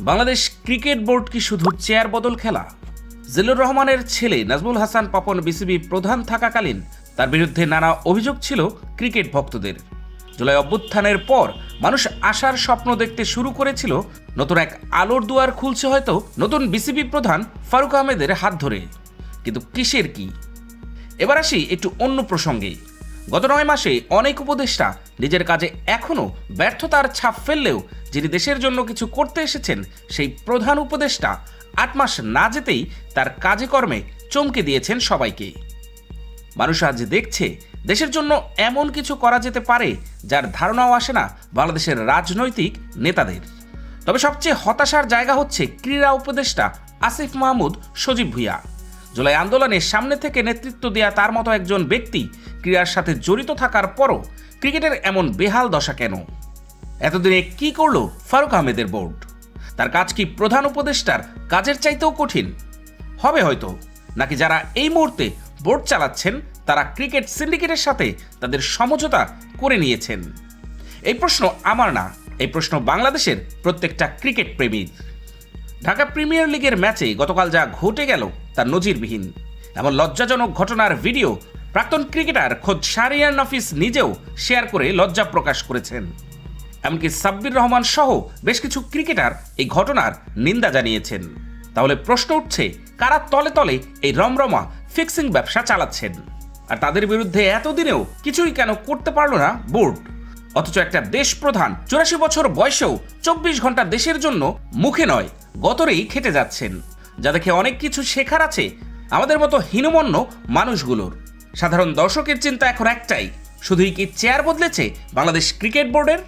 Bangladesh cricket board কি শুধু chair বদল খেলা? জিল্লুর রহমানের ছেলে নাজমুল হাসান পাপন বিসিবি প্রধান থাকাকালীন তার বিরুদ্ধে নানা অভিযোগ ছিল ক্রিকেট ভক্তদের। জুলাই অভ্যুত্থানের পর মানুষ আশার স্বপ্ন দেখতে শুরু করেছিল নতুন এক আলোর দুয়ার খুলছে হয়তো নতুন বিসিবি প্রধান ফারুক আহমেদের হাত ধরে। কিন্তু কিসের কি? এবার আসি একটু অন্য প্রসঙ্গে। গত নয় মাসে অনেক উপদেষ্টা নিজের কাজে এখনও ব্যর্থতার ছাপ ফেললেও যিনি দেশের জন্য কিছু করতে এসেছেন, সেই প্রধান উপদেষ্টা আট মাস না যেতেই তার কাজে কর্মে চমকে দিয়েছেন সবাইকে। মানুষ আজ দেখছে দেশের জন্য এমন কিছু করা যেতে পারে যার ধারণাও আসে না বাংলাদেশের রাজনৈতিক নেতাদের। তবে সবচেয়ে হতাশার জায়গা হচ্ছে ক্রীড়া উপদেষ্টা আসিফ মাহমুদ সজীব ভুইয়া। জুলাই আন্দোলনে সামনে থেকে নেতৃত্ব দেওয়া তার মতো একজন ব্যক্তি ক্রীড়ার সাথে জড়িত থাকার পরও ক্রিকেটের এমন বেহাল দশা কেন? এতদিনে কি করল ফারুক আহমেদের বোর্ড? তার কাজ কি প্রধান উপদেষ্টার কাজের চাইতেও কঠিন? হবে হয়তো, নাকি যারা এই মুহূর্তে বোর্ড চালাচ্ছেন, তারা ক্রিকেট সিন্ডিকেটের সাথে তাদের সমঝোতা করে নিয়েছেন? এই প্রশ্ন আমার না, এই প্রশ্ন বাংলাদেশের প্রত্যেকটা ক্রিকেট প্রেমীর। ঢাকা প্রিমিয়ার লিগের ম্যাচে গতকাল যা ঘটে গেল তা নজিরবিহীন। এমন লজ্জাজনক ঘটনার ভিডিও প্রাক্তন ক্রিকেটার খোদ শারিয়ার নাফিস নিজেও শেয়ার করে লজ্জা প্রকাশ করেছেন। এমনকি সাব্বির রহমান সহ বেশ কিছু ক্রিকেটার এই ঘটনার নিন্দা জানিয়েছেন। তাহলে প্রশ্ন উঠছে, কারা তলে তলে এই রমরমা ফিক্সিং ব্যবসা চালাচ্ছেন? আর তাদের বিরুদ্ধে এতদিনেও কিছুই কেন করতে পারল না বোর্ড? অথচ একটা দেশ প্রধান চুরাশি বছর বয়সেও চব্বিশ ঘণ্টা দেশের জন্য মুখে নয়, গতরেই খেটে যাচ্ছেন। যা দেখে অনেক কিছু শেখার আছে আমাদের মতো হীনমন্য মানুষগুলোর। সাধারণ দর্শকের চিন্তা এখন একটাই শুধুই কি চেয়ার বদলেছে বাংলাদেশ ক্রিকেট বোর্ডের